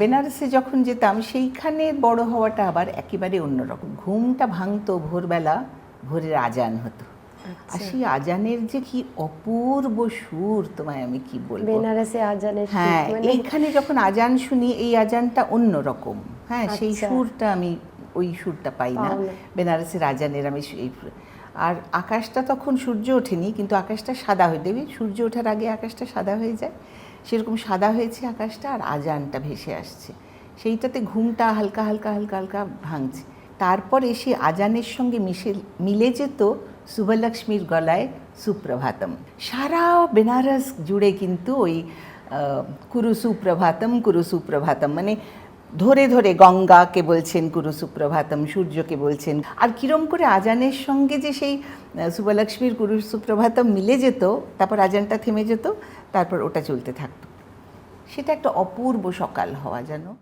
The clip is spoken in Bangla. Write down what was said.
বেনারসে যখন যেতাম সেইখানে বড় হওয়াটা আবার একেবারে অন্যরকম। ঘুমটা ভাঙতো ভোরবেলা ভোরের আজান হতো। আর সেই আজানের যে কি অপূর্ব সুর তোমায় আমি কি বলব? বেনারসে আজানের হ্যাঁ মানে এইখানে যখন আজান শুনি এই আজানটা অন্য রকম হ্যাঁ সেই আচ্ছা। সুরটা আমি ওই সুরটা পাই না। বেনারসের আজানের আমি এই আর আকাশটা তখন সূর্য ওঠেনি কিন্তু আকাশটা সাদা হয়ে দেবে সূর্য ওঠার আগে আকাশটা সাদা হয়ে যায়। সেরকম সাদা হয়েছে আকাশটা আর আজানটা ভেসে আসছে। সেইটাতে ঘুমটা হালকা হালকা হালকা হালকা ভাঙছে। তারপর এসে আজানের সঙ্গে মিশে, মিলে যেত শুভলক্ষ্মীর গলায় সুপ্রভাতম। সারা বেনারস জুড়ে কিন্তু ওই কুরু সুপ্রভাতম কুরু সুপ্রভাতম মানে ধরে ধরে গঙ্গাকে বলছেন, গুরু সুপ্রভাতম, সূর্যকে বলছেন। আর কিরম করে আজানের সঙ্গে যে সেই সুবলক্ষ্মীর কুরু সুপ্রভাতম মিলে যেত, তারপর আজানটা থেমে যেত, তারপর ওটা চলতে থাকতো। সেটা একটা অপূর্ব সকাল হওয়া যেন।